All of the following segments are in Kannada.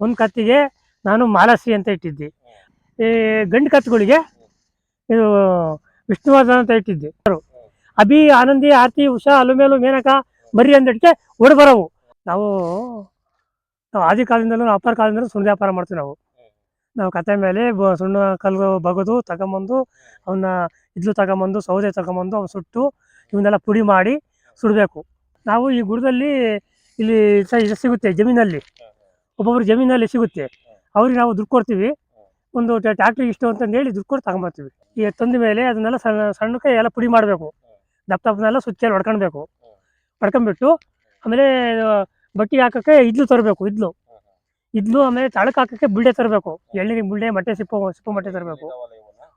ಒಂದು ಕತ್ತಿಗೆ ನಾನು ಮಾಲಾಸಿ ಅಂತ ಇಟ್ಟಿದ್ದೆ. ಈ ಗಂಡು ಕತ್ತುಗಳಿಗೆ ಇದು ವಿಷ್ಣುವರ್ಧನ್ ಅಂತ ಇಟ್ಟಿದ್ದೆ. ಅಭಿ ಆನಂದಿ, ಆರ್ತಿ, ಉಷಾ, ಅಲುಮೇಲು, ಮೇನಕ ಮರಿ ಅಂದಕ್ಕೆ ಒಡಬರವು ಬರೋವು ನಾವು ನಾವು ಆದಿ ಕಾಲದಿಂದಲೂ ಅಪ್ಪರ ಕಾಲದಿಂದಲೂ ಸುಣ್ಣ ವ್ಯಾಪಾರ ಮಾಡ್ತೀವಿ ನಾವು. ನಾವು ಕತೆ ಮೇಲೆ ಸುಣ್ಣ ಕಲ್ಲು ಬಗದು ತಗೊಂಬಂದು, ಅವನ್ನ ಇದ್ಲು ತಗೊಂಬಂದು, ಸೌದೆ ತಗೊಂಬಂದು, ಅವ್ನು ಸುಟ್ಟು, ಇವನ್ನೆಲ್ಲ ಪುಡಿ ಮಾಡಿ ಸುಡಬೇಕು. ನಾವು ಈ ಗುಡದಲ್ಲಿ ಇಲ್ಲಿ ಸಿಗುತ್ತೆ ಜಮೀನಲ್ಲಿ. ಒಬ್ಬೊಬ್ರು ಜಮೀನಲ್ಲಿ ಸಿಗುತ್ತೆ. ಅವ್ರಿಗೆ ನಾವು ದುಡ್ಡು ಕೊಡ್ತೀವಿ. ಒಂದು ಟ್ಯಾಕ್ಟ್ರಿಗೆ ಇಷ್ಟು ಅಂತಂದು ಹೇಳಿ ದುಡ್ಡು ಕೊಟ್ಟು ತಗೊಂಬರ್ತೀವಿ. ಈಗ ತಂದ ಮೇಲೆ ಅದನ್ನೆಲ್ಲ ಸಣ್ಣ ಸಣ್ಣಕ್ಕೆ ಎಲ್ಲ ಪುಡಿ ಮಾಡಬೇಕು. ದಪ್ಪ ದಪ್ಪನೆಲ್ಲ ಸುಚ್ಚಲ್ಲಿ ಹೊಡ್ಕೊಳ್ಬೇಕು. ಹೊಡ್ಕೊಂಬಿಟ್ಟು ಆಮೇಲೆ ಬಟ್ಟೆ ಹಾಕೋಕ್ಕೆ ಇದ್ಲು ತರಬೇಕು ಇದ್ಲು. ಇದ್ಲು ಆಮೇಲೆ ತಳಕ್ಕೆ ಹಾಕೋಕ್ಕೆ ಬುಳ್ಳೆ ತರಬೇಕು. ಎಳ್ಳಿನ ಬುಳ್ಳೆ ಮೊಟ್ಟೆ ಸಿಪ್ಪು ಸಿಪ್ಪು ಮೊಟ್ಟೆ ತರಬೇಕು.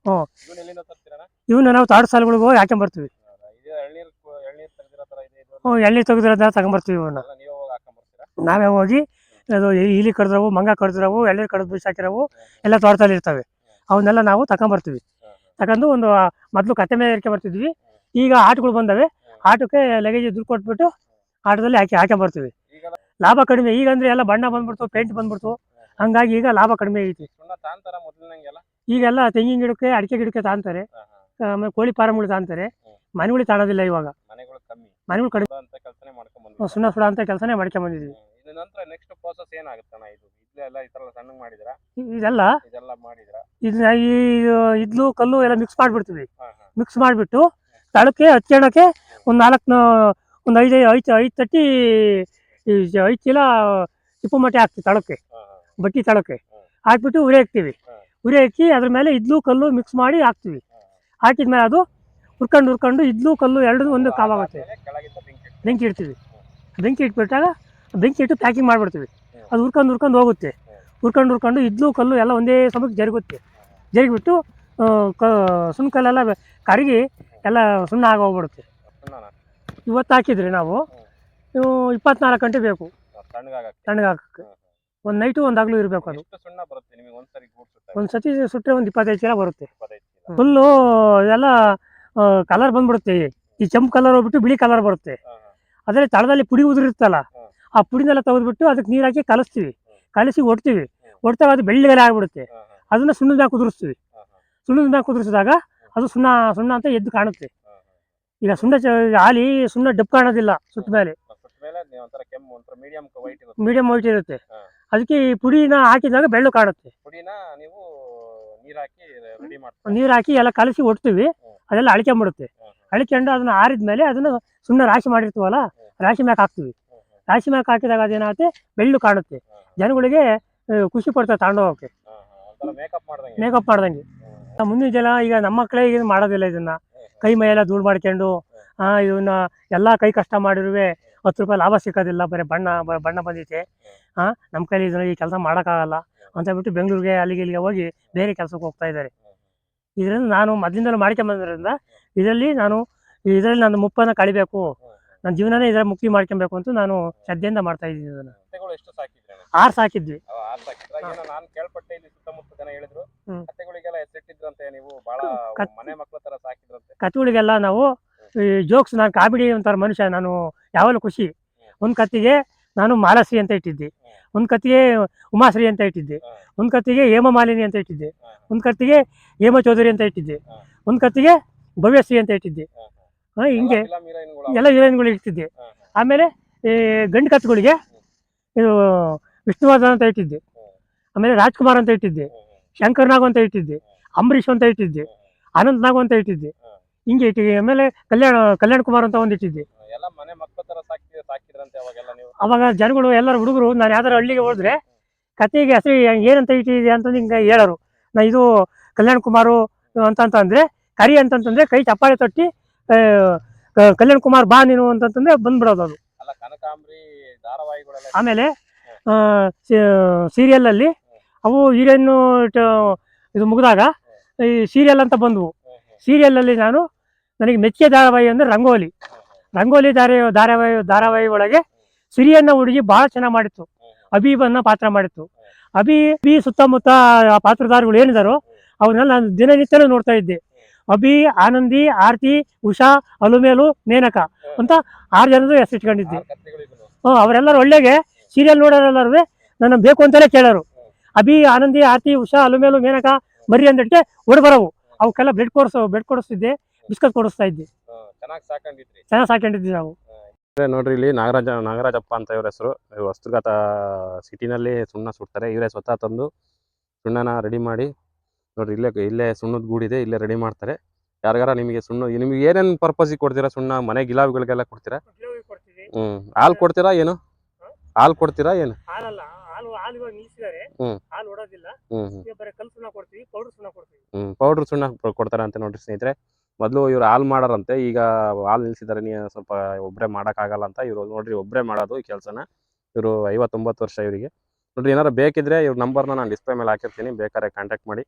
ಹ್ಞೂ ಇವನ್ನ ನಾವು ತಾಡು ಸಾಲುಗಳಿಗೆ ಹೋಗಿ ಹಾಕೊಂಬರ್ತೀವಿ ಹ್ಞೂ ಎಳ್ನೀರು ತೆಗೆದಿರೋದನ್ನ ತಗೊಂಬರ್ತೀವಿ ಇವನ್ನ ನಾವೇ ಹೋಗಿ ಅದು ಇಲಿ ಕಡ್ದ್ರವು, ಮಂಗ ಕಡ್ದ್ರವು ಎಳ್ನೀರು ಕಡ್ದು ಬಿಸಾಕಿರವು ಎಲ್ಲ ತೋಟದಲ್ಲಿ ಇರ್ತವೆ. ಅವನ್ನೆಲ್ಲ ನಾವು ತಗೊಂಬರ್ತೀವಿ ತಗೊಂಡು ಒಂದು ಮೊದಲು ಕತ್ತೆ ಮೇಲೆ ಏರ್ಕೆ ಬರ್ತಿದ್ವಿ. ಈಗ ಆಟಗಳು ಬಂದವೆ. ಆಟಕ್ಕೆ ಲಗೇಜ್ ದುಡ್ಡು ಕೊಟ್ಬಿಟ್ಟು ಆಟದಲ್ಲಿ ಹಾಕಿ, ಹಾಕೊಂಬರ್ತೀವಿ. ಲಾಭ ಕಡಿಮೆ. ಈಗ ಎಲ್ಲ ಬಣ್ಣ ಬಂದ್ಬಿಡ್ತು ಪೇಂಟ್ ಬಂದ್ಬಿಡ್ತು. ಹಂಗಾಗಿ ಈಗ ಲಾಭ ಕಡಿಮೆ ಐತಿ. ಈಗೆಲ್ಲ ತೆಂಗಿನ ಗಿಡಕ್ಕೆ, ಅಡಿಕೆ ಗಿಡಕ್ಕೆ ತಾಂತಾರೆ. ಆಮೇಲೆ ಕೋಳಿ ಫಾರಂಗಳು ತಾಂತಾರೆ. ಮನೆಗಳು ತಾಣೋದಿಲ್ಲ ಇವಾಗ. ಮನೆಗಳು ಕಡಿಮೆ. ಸುಣ್ಣ ಸುಡ ಅಂತ ಕೆಲಸನೇ ಮಾಡ್ಕೊಂಡ್ ಬಂದಿದ್ವಿ ನಂತರ ನೆಕ್ಸ್ಟ್ ಪ್ರೋಸೆಸ್ ಏನಾಗುತ್ತಣ್ಣ ಇದು? ಇದ್ಲೆಲ್ಲ ಈ ತರ ಸಣ್ಣ ಮಾಡಿದ್ರ ಇದೆಲ್ಲ? ಇದೆಲ್ಲ ಮಾಡಿದ್ರ ಇದನ್ನ ಈ ಇದ್ಲು ಕಲ್ಲು ಎಲ್ಲ ಮಿಕ್ಸ್ ಮಾಡಿಬಿಡ್ತೀವಿ. ಮಿಕ್ಸ್ ಮಾಡಿಬಿಟ್ಟು ತಳಕ್ಕೆ ಹಚ್ಚಕ್ಕೆ ಒಂದು ನಾಲ್ಕು ಒಂದು ಐದು ಐದು ಐದು ತಟ್ಟಿ ಐದು ಚೀಲ ಚಿಪ್ಪು ಮಟ್ಟೆ ಹಾಕ್ತೀವಿ ತಳಕ್ಕೆ. ಬಟ್ಟಿ ತಳಕ್ಕೆ. ಹಾಕ್ಬಿಟ್ಟು ಉರಿ ಹಾಕ್ತೀವಿ. ಉರಿ ಹಾಕಿ ಅದ್ರ ಮೇಲೆ ಇದ್ಲು ಕಲ್ಲು ಮಿಕ್ಸ್ ಮಾಡಿ ಹಾಕ್ತೀವಿ. ಹಾಕಿದ್ಮೇಲೆ ಅದು ಹುರ್ಕೊಂಡು ಹುರ್ಕೊಂಡು ಇದ್ಲು ಕಲ್ಲು ಎರಡು ಒಂದು ಕಾವಾಗುತ್ತೆ. ಬೆಂಕಿ ಇಡ್ತೀವಿ. ಬೆಂಕಿ ಇಟ್ಬಿಟ್ಟಾಗ ಬೆಂಕಿ ಇಟ್ಟು ಪ್ಯಾಕಿಂಗ್ ಮಾಡಿಬಿಡ್ತೀವಿ. ಅದು ಹುರ್ಕೊಂಡು ಹುರ್ಕೊಂಡು ಹೋಗುತ್ತೆ. ಹುರ್ಕೊಂಡು ಹುರ್ಕೊಂಡು ಇದ್ಲು ಕಲ್ಲು ಎಲ್ಲ ಒಂದೇ ಸಮಯಕ್ಕೆ ಜರುಗುತ್ತೆ. ಜರುಗಿಬಿಟ್ಟು ಕ ಸುಣ್ಣ ಕಲ್ಲೆಲ್ಲ ಕರಗಿ ಎಲ್ಲ ಸುಣ್ಣ ಆಗೋಗ್ಬಿಡುತ್ತೆ ಇವತ್ತು ಹಾಕಿದ್ರಿ ನಾವು. ಇಪ್ಪತ್ನಾಲ್ಕು ಗಂಟೆ ಬೇಕು. ತಣ್ಣಗಾಗಕ್ಕೆ? ಒಂದು ನೈಟು ಒಂದು ಹಗಲು ಇರಬೇಕು ಅದು. ಒಂದು ಸತಿ ಸುಟ್ಟರೆ ಒಂದು ಇಪ್ಪತ್ತೈದು ಚೀಲ ಬರುತ್ತೆ. ಫುಲ್ಲು ಎಲ್ಲ ಕಲರ್ ಬಂದ್ಬಿಡುತ್ತೆ. ಈ ಕೆಂಪು ಕಲರ್ ಹೋಗ್ಬಿಟ್ಟು ಬಿಳಿ ಕಲರ್ ಬರುತ್ತೆ. ಅದರಲ್ಲಿ ತಳದಲ್ಲಿ ಪುಡಿ ಉದುರಿರುತ್ತಲ್ಲ. ಆ ಪುಡಿನೆಲ್ಲ ತೆಗೆದ್ಬಿಟ್ಟು ಅದಕ್ಕೆ ನೀರು ಹಾಕಿ ಕಲಿಸ್ತೀವಿ ಕಲಸಿ ಒಡ್ತೀವಿ. ಒಡ್ತಾಗ ಅದು ಬೆಳ್ಳಿಗೆಲೆ ಆಗ್ಬಿಡುತ್ತೆ. ಅದನ್ನ ಸುಣ್ಣದ ಮ್ಯಾಗ ಕುದುರಿಸ್ತೀವಿ. ಹಾ, ಹಾ, ಸುಣ್ಣದ ಮ್ಯಾಗ ಕುದುರಿಸಿದಾಗ ಅದು ಸುಣ್ಣ ಸುಣ್ಣ ಅಂತ ಎದ್ದು ಕಾಣುತ್ತೆ. ಈಗ ಸುಣ್ಣ ಹಾಲಿ ಸುಣ್ಣ ಡಬ್ ಕಾಣೋದಿಲ್ಲ ಸುತ್ತ ಮೇಲೆ. ಮೇಲೆ ಮೀಡಿಯಂ ವೈಟ್ ಇರುತ್ತೆ. ಅದಕ್ಕೆ ಈ ಪುಡಿನ ಹಾಕಿದಾಗ ಬೆಳ್ಳು ಕಾಣುತ್ತೆ. ನೀರ್ ಹಾಕಿ ಎಲ್ಲ ಕಲಸಿ ಒಡ್ತೀವಿ. ಅದೆಲ್ಲ ಅಳಿಕೊಂಬಿಡುತ್ತೆ. ಅಳಿಕೊಂಡು ಅದನ್ನ ಆರಿದ್ಮೇಲೆ ಅದನ್ನ ಸುಣ್ಣ ರಾಶಿ ಮಾಡಿರ್ತೀವಲ್ಲ ರಾಶಿ ಮ್ಯಾಕ್ ಹಾಕ್ತೀವಿ. ರಾಶಿ ಮ್ಯಾಕ್ ಹಾಕಿದಾಗ ಅದೇನಾಗುತ್ತೆ? ಬೆಳ್ಳು ಕಾಣುತ್ತೆ. ಜನಗಳಿಗೆ ಖುಷಿ ಪಡ್ತಾರೆ ತಗೊಂಡು ಹೋಗೋಕೆ ಮೇಕಪ್ ಮಾಡ್ದಂಗೆ. ಮುಂದಿನ ಜನ ಈಗ ನಮ್ಮ ಮಕ್ಕಳೇ ಈಗ ಮಾಡೋದಿಲ್ಲ ಇದನ್ನ. ಕೈ ಮೈ ಎಲ್ಲ ಧೂಳು ಮಾಡ್ಕೊಂಡು ಇದನ್ನ ಇವನ್ನ ಎಲ್ಲ ಕೈ ಕಷ್ಟ ಮಾಡಿರುವೆ ಹತ್ತು ರೂಪಾಯಿ ಲಾಭ ಸಿಕ್ಕೋದಿಲ್ಲ ಬರೀ ಬಣ್ಣ ಬಣ್ಣ ಬಂದಿದೆ. ಆ ನಮ್ಮ ಕೈಲಿ ಇದನ್ನ ಈ ಕೆಲಸ ಮಾಡೋಕ್ಕಾಗಲ್ಲ. ಅಂತ ಬಿಟ್ಟು ಬೆಂಗಳೂರಿಗೆ ಅಲ್ಲಿಗೆ ಇಲ್ಲಿಗೆ ಹೋಗಿ ಬೇರೆ ಕೆಲಸಕ್ಕೆ ಹೋಗ್ತಾ ಇದ್ದಾರೆ. ಇದರಿಂದ ನಾನು ಮೊದಲಿಂದಲೂ ಮಾಡ್ಕೊಂಬಂದ್ರಿಂದ ಇದರಲ್ಲಿ ನಾನು ಇದರಲ್ಲಿ ನನ್ನ ಮುಪ್ಪನ್ನು ಕಳಿಬೇಕು. ನನ್ನ ಜೀವನನೇ ಇದರ ಮುಕ್ತಿ ಮಾಡ್ಕೊಬೇಕು ಅಂತ ನಾನು ಶ್ರದ್ಧೆಯಿಂದ ಮಾಡ್ತಾ ಇದ್ದೀನಿ ಅದನ್ನ ಆರ್ ಎಷ್ಟು ಸಾಕಿದ್ರೆ ಆರು ಸಾಕಿದ್ವಿ. ಆರ್ ಏನೋ ನಾನ್ ಕೇಳ್ಪಟ್ಟೆ ಇಲ್ಲಿ ಸುತ್ತಮುತ್ತ ಜನ ಹೇಳಿದ್ರು. ಹ್ಮ್. ಕತ್ತೆಗಳಿಗೆಲ್ಲ ಹೆಸರಿಟ್ಟಿದ್ರಂತೆ ನೀವು. ಬಹಳ ಕತ್- ಮನೆ ಮಕ್ಳ ತರ ಸಾಕಿದ್ರಂತೆ. ಕತ್ತುಗಳಿಗೆಲ್ಲ ನಾವು ಈ ಜೋಕ್ಸ್ ನಾನು ಕಾಮಿಡಿ ಒಂಥರ ಮನುಷ್ಯ ನಾನು ಯಾವಾಗಲೂ ಖುಷಿ. ಒಂದು ಕತ್ತಿಗೆ ನಾನು ಮಾಲಶ್ರೀ ಅಂತ ಇಟ್ಟಿದ್ದೆ. ಒಂದು ಕತ್ತಿಗೆ ಉಮಾಶ್ರೀ ಅಂತ ಇಟ್ಟಿದ್ದೆ. ಒಂದು ಕತ್ತಿಗೆ ಹೇಮ ಮಾಲಿನಿ ಅಂತ ಇಟ್ಟಿದ್ದೆ. ಒಂದು ಕತ್ತಿಗೆ ಹೇಮ ಚೌಧರಿ ಅಂತ ಇಟ್ಟಿದ್ದೆ. ಒಂದು ಕತ್ತಿಗೆ ಭವ್ಯಶ್ರೀ ಅಂತ ಇಟ್ಟಿದ್ದೆ. ಹಾಂ ಹಿಂಗೆ. ಎಲ್ಲ ಹೀರೋಯಿನ್ಗಳು ಇಡ್ತಿದ್ವಿ ಆಮೇಲೆ ಈ ಗಂಡು ಕತ್ತುಗಳಿಗೆ ಇದು ವಿಷ್ಣುವರ್ಧನ್ ಅಂತ ಇಟ್ಟಿದ್ದೆ ಆಮೇಲೆ ರಾಜ್ಕುಮಾರ್ ಅಂತ ಇಟ್ಟಿದ್ದೆ ಶಂಕರ್ ನಾಗ್ ಅಂತ ಇಟ್ಟಿದ್ದೆ ಅಂಬರೀಷ್ ಅಂತ ಇಟ್ಟಿದ್ದೆ ಅನಂತ್ ನಾಗ್ ಅಂತ ಇಟ್ಟಿದ್ದೆ ಹಿಂಗೆ ಇಟ್ಟಿದ್ದೆ ಆಮೇಲೆ ಕಲ್ಯಾಣ ಕಲ್ಯಾಣ ಕುಮಾರ್ ಅಂತ ಒಂದು ಇಟ್ಟಿದ್ದೆ. ಅವಾಗ ಜನಗಳು ಎಲ್ಲರೂ ಹುಡುಗರು ನಾನು ಯಾವ್ದಾರು ಹಳ್ಳಿಗೆ ಹೋದ್ರೆ ಕತೆಗೆ ಹೆಸರು ಏನಂತ ಇಟ್ಟಿದೆ ಅಂತಂದು ಹಿಂಗೆ ಹೇಳೋರು. ನಾ ಇದು ಕಲ್ಯಾಣ ಕುಮಾರು ಅಂತ ಅಂತಂದ್ರೆ ಕರಿ ಅಂತಂತಂದ್ರೆ ಕೈ ಚಪ್ಪಾಳೆ ತಟ್ಟಿ ಕಲ್ಯಾಣ್ ಕುಮಾರ್ ಬಾ ನೀನು ಅಂತಂದ್ರೆ ಬಂದ್ಬಿಡೋದು ಅದು. ಆಮೇಲೆ ಸೀರಿಯಲ್ ಅಲ್ಲಿ ಅವು ಹೀರೋಯಿನ್ ಇದು ಮುಗಿದಾಗ ಈ ಸೀರಿಯಲ್ ಅಂತ ಬಂದ್ವು. ಸೀರಿಯಲ್ ಅಲ್ಲಿ ನಾನು ನನಗೆ ಮೆಚ್ಚಿಗೆ ಧಾರಾವಾಹಿ ಅಂದ್ರೆ ರಂಗೋಲಿ. ರಂಗೋಲಿ ಧಾರ ಧಾರಾವಾಹಿ ಧಾರಾವಾಹಿ ಒಳಗೆ ಸಿರಿಯನ್ನ ಹುಡುಗಿ ಬಹಳ ಚೆನ್ನಾಗಿ ಮಾಡಿತ್ತು. ಅಬೀಬನ್ನ ಪಾತ್ರ ಮಾಡಿತ್ತು. ಅಭಿ ಅಭಿ ಸುತ್ತಮುತ್ತ ಪಾತ್ರದಾರಗಳು ಏನಿದಾರೋ ಅವನ್ನೆಲ್ಲ ನಾನು ದಿನನಿತ್ಯನೂ ನೋಡ್ತಾ ಇದ್ದೆ. ಅಬಿ ಆನಂದಿ ಆರತಿ ಉಷಾ ಅಲುಮೇಲು ನೇನಕ ಅಂತ ಆರು ಜನರು ಹೆಸರಿಟ್ಕೊಂಡಿದ್ದೆ ಇಟ್ಕೊಂಡಿದ್ವಿ. ಹ್ಞೂ ಅವರೆಲ್ಲರೂ ಒಳ್ಳೆಗೆ ಸೀರಿಯಲ್ ನೋಡೋರೆಲ್ಲರೂ ನನ್ನ ಬೇಕು ಅಂತಲೇ ಕೇಳೋರು. ಅಭಿ ಆನಂದಿ ಆರ್ತಿ ಉಷಾ ಅಲುಮೇಲು ಮೇನಕ ಮರಿ ಅಂದಕ್ಕೆ ಹೊಡ್ಬರವು ಬರೋವು ಅವಕ್ಕೆಲ್ಲ ಬ್ಲಡ್ ಕೊಡಿಸ್ ಬ್ಲಡ್ ಕೊಡಿಸ್ತಿದ್ದೆ ಬಿಸ್ಕತ್ ಕೊಡಿಸ್ತಾ ಇದ್ದೆ. ಚೆನ್ನಾಗಿ ಸಾಕೊಂಡಿದ್ವಿ ನಾವು. ನೋಡ್ರಿ ಇಲ್ಲಿ ನಾಗರಾಜ ನಾಗರಾಜಪ್ಪ ಅಂತ ಇವ್ರ ಹೆಸರು. ಇವ್ರು ವಸ್ತ್ರಗತ ಸಿಟಿನಲ್ಲಿ ಸುಣ್ಣ ಸುಡ್ತಾರೆ. ಇವರೇ ಸ್ವತಃ ತಂದು ಸುಣ್ಣನ ರೆಡಿ ಮಾಡಿ ನೋಡ್ರಿ ಇಲ್ಲೇ ಇಲ್ಲೇ ಸುಣ್ಣದ ಗೂಡಿದೆ ಇಲ್ಲೇ ರೆಡಿ ಮಾಡ್ತಾರೆ. ಯಾರಿಗಾರ ನಿಮಗೆ ಸುಣ್ಣ ನಿಮಗೆ ಏನೇನು ಪರ್ಪಸಿಗೆ ಕೊಡ್ತೀರಾ ಸುಣ್ಣ ಮನೆ ಗಿಲಾವಿಗಳಿಗೆಲ್ಲ ಕೊಡ್ತೀರಾ? ಹ್ಮ್ ಹಾಲು ಕೊಡ್ತೀರಾ ಏನು? ಹಾಲು ಕೊಡ್ತೀರಾ ಏನು? ಪೌಡರ್ ಸುಣ್ಣ ಕೊಡ್ತಾರೆ ಅಂತ ನೋಡ್ರಿ ಸ್ನೇಹಿತರೆ. ಮೊದಲು ಇವ್ರು ಹಾಲು ಮಾಡಾರಂತೆ ಈಗ ಹಾಲು ನಿಲ್ಸಿದ್ದಾರೆ ನೀ ಸ್ವಲ್ಪ ಒಬ್ಬರೇ ಮಾಡೋಕ್ಕಾಗಲ್ಲ ಅಂತ ಇವ್ರು ನೋಡ್ರಿ ಒಬ್ಬರೇ ಮಾಡೋದು ಈ ಕೆಲಸನ. ಇವರು ಐವತ್ತೊಂಬತ್ತು ವರ್ಷ ಇವರಿಗೆ. ನೋಡ್ರಿ ಏನಾರು ಬೇಕಿದ್ರೆ ಇವ್ರ ನಂಬರ್ನ ನಾನು ಡಿಸ್ಪ್ಲೇ ಮೇಲೆ ಹಾಕಿರ್ತೀನಿ ಬೇಕಾದ್ರೆ ಕಾಂಟ್ಯಾಕ್ಟ್ ಮಾಡಿ.